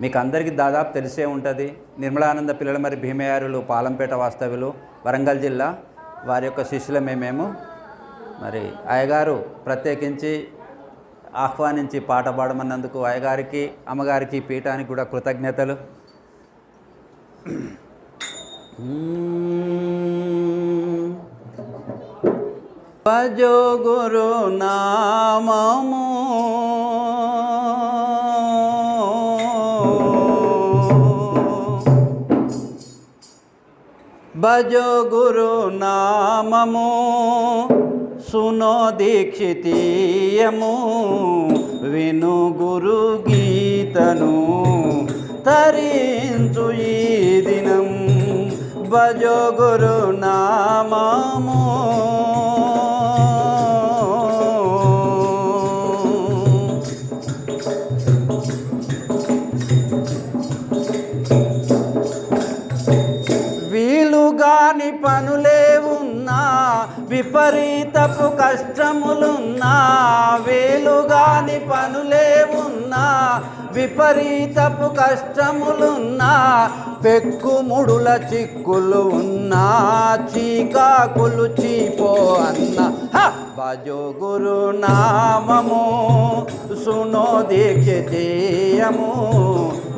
మీకు అందరికీ దాదాపు తెలిసే ఉంటుంది. నిర్మలానంద పిల్లల మరి భీమయారులు పాలంపేట వాస్తవ్యులు వరంగల్ జిల్లా వారి యొక్క శిష్యులమే మేము. మరి అయ్యగారు ప్రత్యేకించి ఆహ్వానించి పాట పాడమన్నందుకు అయ్యగారికి అమ్మగారికి పీఠానికి కూడా కృతజ్ఞతలు. భజో గురు నామము భజో గురు నామము సునో దీక్షితీయము. విను గురు గీతను తరించు ఈ దినం. భజో గురు నామము విపరీతపు కష్టములున్నా వేలుగాని పనులే ఉన్నా విపరీతపు కష్టములున్నా పెక్కుముడుల చిక్కులు ఉన్నా చీకాకులు చీపో అన్న. భజో గురు నామము సునో దీక్ష చేయము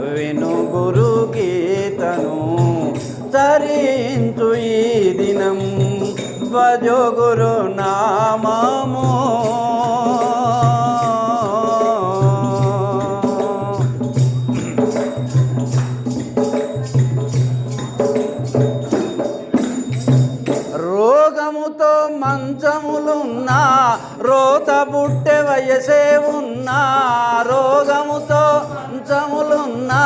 విను గురు గీతను తరించు ఈ దినం భజో నామము. రోగముతో మంచములున్నా రోత పుట్టె వయసే ఉన్నా రోగముతో మంచములున్నా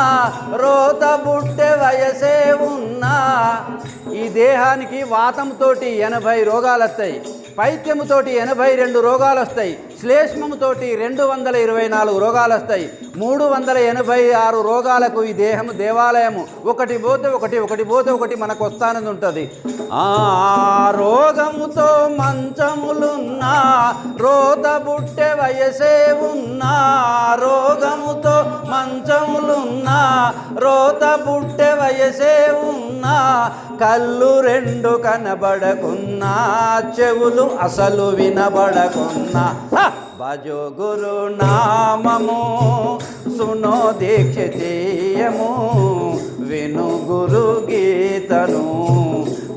రోత పుట్టె వయసే ఉన్నా దేహానికి వాతంతోటి ఎనభై రోగాలు వస్తాయి పైత్యముతోటి ఎనభై రెండు రోగాలు వస్తాయి శ్లేష్మముతోటి రెండు వందల ఇరవై నాలుగు రోగాలు వస్తాయి. మూడు వందల ఎనభై ఆరు రోగాలకు ఈ దేహము దేవాలయము. ఒకటి పోతే ఒకటి ఒకటి పోతే ఒకటి మనకు వస్తానని ఉంటుంది. ఆ రోగముతో మంచములున్నా రోత బుట్టె వయసే ఉన్నా రోగముతో మంచములున్నా రోత బుట్టె వయసే ఉన్నా కళ్ళు రెండు కనబడకున్నా చెవులు అసలు వినబడకున్నా. భజో గురు నామము సునో దీక్ష విను గురు గీతను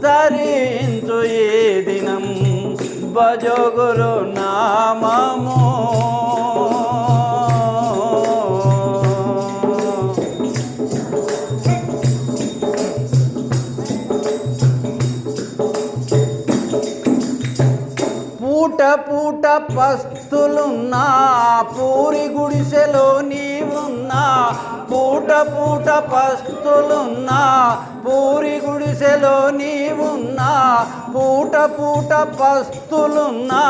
ధరించు ఏ దినం భజో గురు నామము పూట పూట పస్తు పూరి గుడిసెలో నీవున్నా పూట పూట పస్తులున్నా పూరి గుడిసెలో నీవున్నా పూట పూట పస్తులున్నా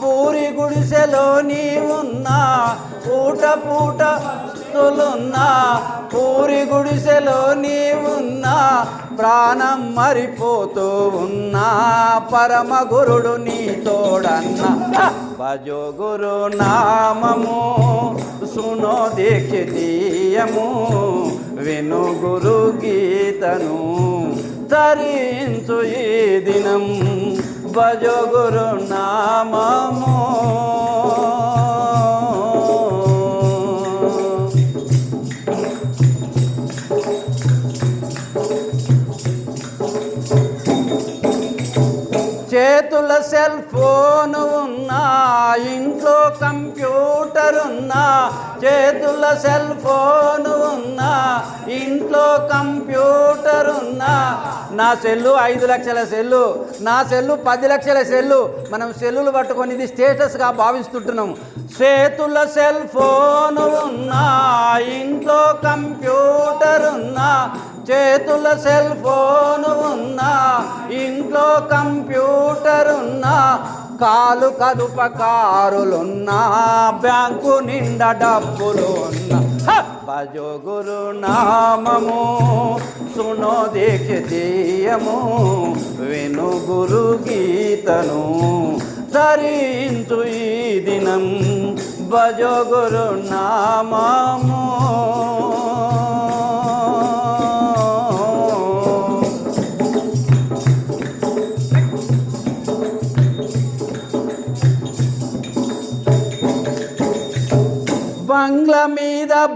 పూరి గుడిసెలో నీవున్నా పూట పూట పస్తులున్నా పూరి గుడిసెలో నీవున్నా ప్రాణం మరిపోతూ ఉన్నా పరమ గురుడు నీ తోడన్నా. భజో గురు నామము సునో దీక్షితీయము విను గురు గీతను తరించు ఈ దినం. భజో గురు నామము చేతుల సెల్ ఫోన్ ఉన్నా ఇంట్లో కంప్యూటర్ ఉన్నా చేతుల సెల్ ఫోన్ ఉన్నా ఇంట్లో కంప్యూటర్ ఉన్నా నా సెల్లు ఐదు లక్షల సెల్లు నా సెల్లు పది లక్షల సెల్లు. మనం సెల్లులు పట్టుకొని ఇది స్టేటస్గా భావిస్తుంటున్నాం. చేతుల సెల్ ఫోన్ ఉన్నా ఇంట్లో కంప్యూటర్ ఉన్నా చేతుల సెల్ ఫోన్ ఉన్నా ఇంట్లో కంప్యూటర్ కాలు కదుపకారులున్న బ్యాంకు నిండా డబ్బులు ఉన్నా నామము సునో దీక్షితీయము విను గురు గీతను ధరించు ఈ దినం. భజోగురు నామము.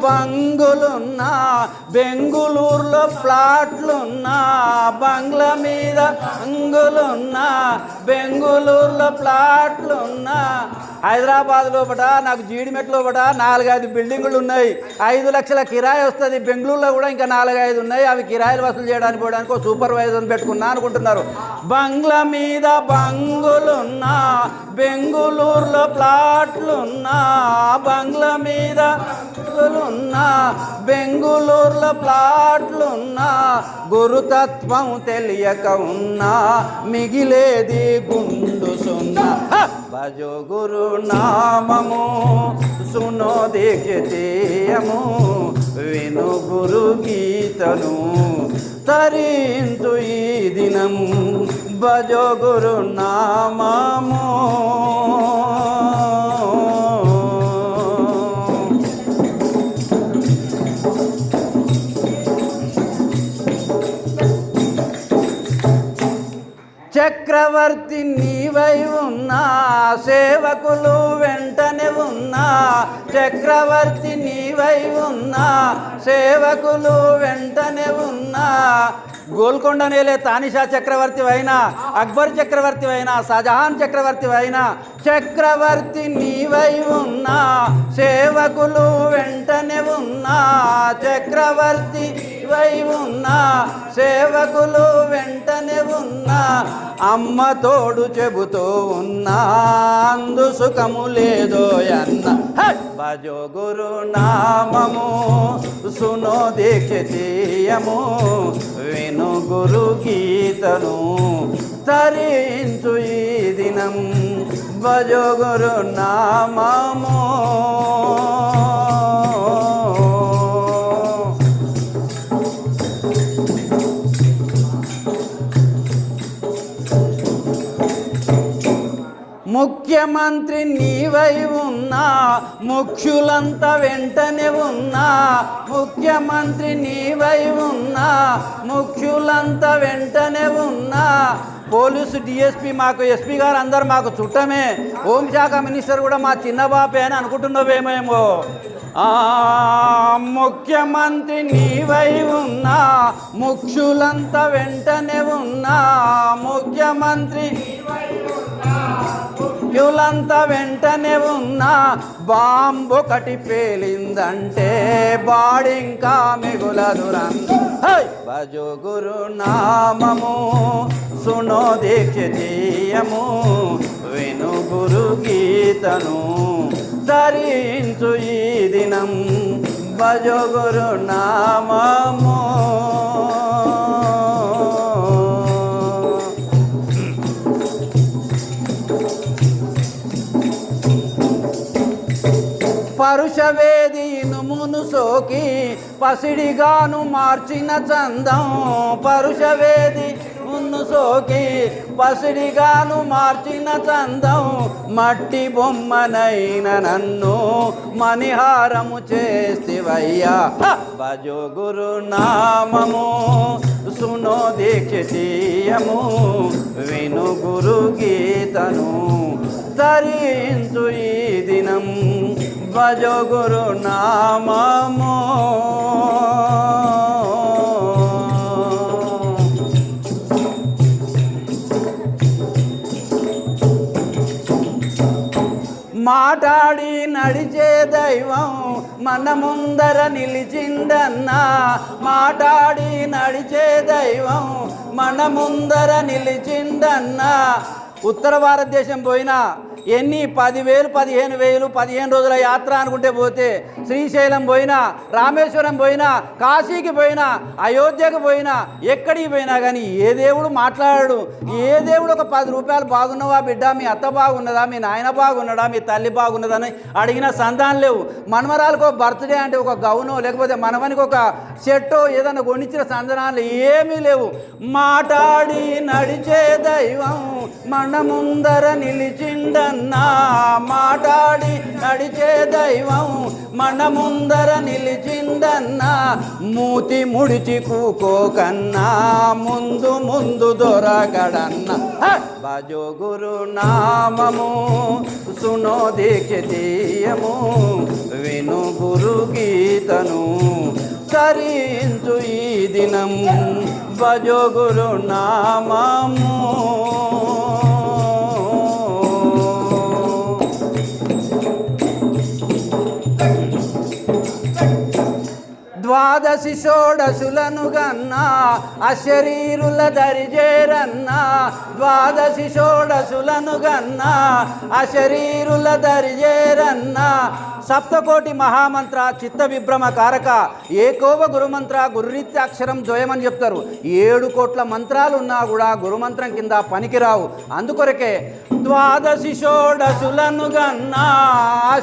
బంగులున్నా బెంగుళూరులో ప్లాట్లున్నా బంగ్లా మీద అంగులున్నా బెంగుళూరులో ప్లాట్లున్నా హైదరాబాద్ లోపట నాకు జీడిమెట్ లోపట నాలుగైదు బిల్డింగులు ఉన్నాయి. ఐదు లక్షల కిరాయి వస్తుంది. బెంగళూరులో కూడా ఇంకా నాలుగైదు ఉన్నాయి. అవి కిరాయిలు వసూలు చేయడానికి పోవడానికి ఒక సూపర్వైజర్ని పెట్టుకున్నా అనుకుంటున్నారు. బంగ్లా మీద బంగులున్నా బెంగుళూరులో ప్లాట్లున్నా బంగ్లా మీద ఉన్నా బెంగుళూరులో ప్లాట్లున్నా గురుతత్వం తెలియక ఉన్నా మిగిలేది గుండు సున్నా. హ! భజో గురు నామము సునో దీక్షతీయము విను గురు గీతను తరించు ఈ దినం భజో గురు నామము చక్రవర్తి నీవై ఉన్నా సేవకులు వెంటనే ఉన్నా చక్రవర్తి నీవై ఉన్నా సేవకులు వెంటనే ఉన్నా. గోల్కొండ నేలే తానిషా చక్రవర్తి అయినా అక్బర్ చక్రవర్తి అయినా షాజహాన్ చక్రవర్తి అయినా చక్రవర్తి నీవై ఉన్నా సేవకులు వెంటనే ఉన్నా చక్రవర్తి వై ఉన్నా సేవకులు వెంటనే ఉన్నా అమ్మ తోడు చెబుతూ ఉన్నా అందు సుఖము లేదో అన్న. భజో గురు నామము సునో దీక్షతీయము విను గురు గీతను తరించు ఈ దినం. భజో గురు నామము ముఖ్యమంత్రి నీవై ఉన్నా ముఖ్యులంతా వెంటనే ఉన్నా ముఖ్యమంత్రి నీవై ఉన్నా ముఖ్యులంతా వెంటనే ఉన్నా. పోలీసు డిఎస్పీ మాకు ఎస్పీ గారు అందరు మాకు చుట్టమే. హోంశాఖ మినిస్టర్ కూడా మా చిన్న బాపే అని అనుకుంటున్నావేమేమో ముఖ్యమంత్రి నీవై ఉన్నా ముఖ్యులంతా వెంటనే ఉన్నా ముఖ్యమంత్రి యులంతా వెంటనే ఉన్నా బాంబు ఒకటి పేలిందంటే బాడింకా మిగులదు భజో గురు నామము సునో దీక్షతీయము విను గురు గీతను ధరించు ఈ దినం. భజో గురు నామము పరుషవేది ఇనుమును సోకి పసిడిగాను మార్చిన చందం. పరుషవేది ఉన్ను సోకి పసిడిగాను మార్చిన చందం. మట్టి బొమ్మనైన నన్ను మణిహారము చేస్తివయ్యా. భజో గురునామము సునో దీక్షతీయము విను గురు గీతను తరించు ఈ దినం. భజో గురు నామము. మాట్లాడి నడిచే దైవం మన ముందర నిలిచిందన్నా. మాటాడి నడిచే దైవం మన ముందర నిలిచిందన్నా. ఉత్తర భారతదేశం పోయినా ఎన్ని పదివేలు పదిహేను వేలు పదిహేను రోజుల యాత్ర అనుకుంటే పోతే శ్రీశైలం పోయినా రామేశ్వరం పోయినా కాశీకి పోయినా అయోధ్యకు పోయినా ఎక్కడికి పోయినా కానీ ఏ దేవుడు మాట్లాడాడు. ఏ దేవుడు ఒక పది రూపాయలు బాగున్నావా బిడ్డ? మీ అత్త బాగున్నదా? మీ నాయన బాగున్నదా మీ తల్లి బాగున్నదని అడిగిన సంతానం లేవు. మనమరాలకు ఒక బర్త్డే అంటే ఒక గౌనో లేకపోతే మనవనికి ఒక షర్టో ఏదైనా కొనిచ్చిన సంతానాలు ఏమీ లేవు. మాట్లాడి నడిచే దైవం మన ముందర నిలిచిండ నిలిచిందన్నా మాట్లాడి నడిచే దైవం మన ముందర నిలిచిందన్నా మూతి ముడిచి కూకోకన్నా ముందు ముందు దొరకడన్నా. బజో భజో గురు నామము సునో దీక్షతీయము విను గురు గీతను తరించు ఈ దినం భజో గురు నామము ద్వాదశి షోడశులను గన్నా అశరీరుల దరిజేరన్నా ద్వాదశి షోడశులను గన్నా అశరీరుల దరిజేరన్నా సప్తకోటి మహామంత్ర చిత్త విభ్రమ కారక ఏకోవ గురుమంత్ర గురురీత్యాక్షరం ద్వయమని చెప్తారు. ఏడు కోట్ల మంత్రాలు ఉన్నా కూడా గురుమంత్రం కింద పనికిరావు. అందుకొరకే ద్వాదశి షోడశులను గన్నా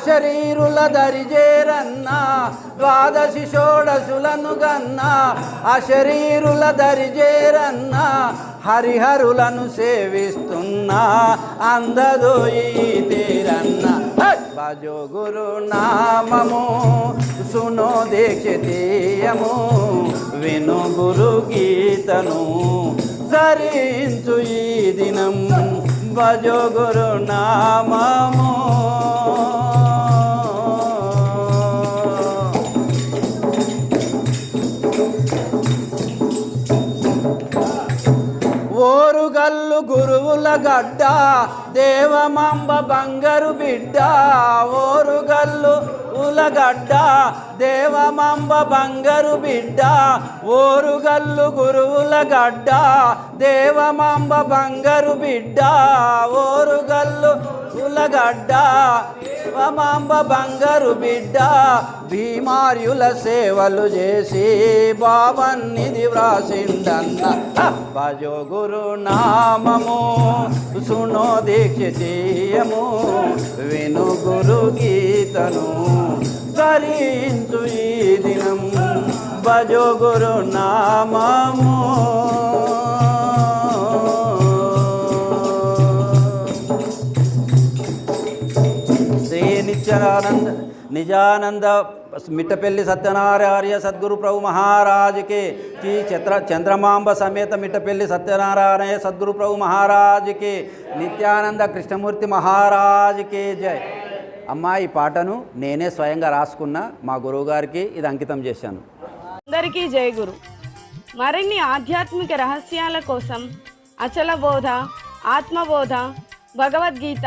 శరీరుల దరిజేరన్నా ద్వాదశి షోడశులను గన్నా శరీరుల దరిజేరన్నా హరిహరులను సేవిస్తున్నా అందదు ఈ తీరన్నా. భజో గురు నామము సునో దీక్షితీయము విను గురు గీతను ధరించు ఈ దినం. భజో గురు నామము గురువుల గడ్డ దేవమంబ బంగారు బిడ్డ ఓరుగల్లు ఉలగడ్డ దేవమంబ బంగారు బిడ్డ ఓరుగల్లు గురువుల గడ్డ. దేవమంబ బంగారు బిడ్డ ఓరుగల్లు ఉలగడ్డ దేవమాంబ బంగారు బిడ్డ భీమార్యుల సేవలు చేసి బాబన్నిది వ్రాసిండన్న. భజో గురు నామము సునో దీక్షతీయము విను గురు గీతను. ధరించు ఈ దినం భజో గురు నామము శ్రీ నిత్యానంద నిజానంద మిట్టపల్లి సత్యనారాయణ సద్గురు ప్రభు మహారాజుకి శ్రీ చంద్ర చంద్రమాంబ సమేత మిట్టపల్లి సత్యనారాయణ సద్గురు ప్రభు మహారాజుకి నిత్యానంద కృష్ణమూర్తి మహారాజుకి జై అమ్మా ఈ పాటను నేనే స్వయంగా రాసుకున్నా మా గురువుగారికి ఇది అంకితం చేశాను. అందరికీ జయ గురు. మరిన్ని ఆధ్యాత్మిక రహస్యాల కోసం అచల బోధ ఆత్మబోధ భగవద్గీత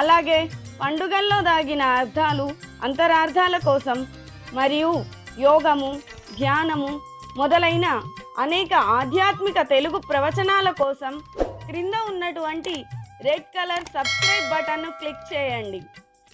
అలాగే పండుగల్లో దాగిన అర్థాలు అంతరార్థాల కోసం మరియు యోగము ధ్యానము మొదలైన అనేక ఆధ్యాత్మిక తెలుగు ప్రవచనాల కోసం క్రింద ఉన్నటువంటి రెడ్ కలర్ సబ్స్క్రైబ్ బటన్ను క్లిక్ చేయండి.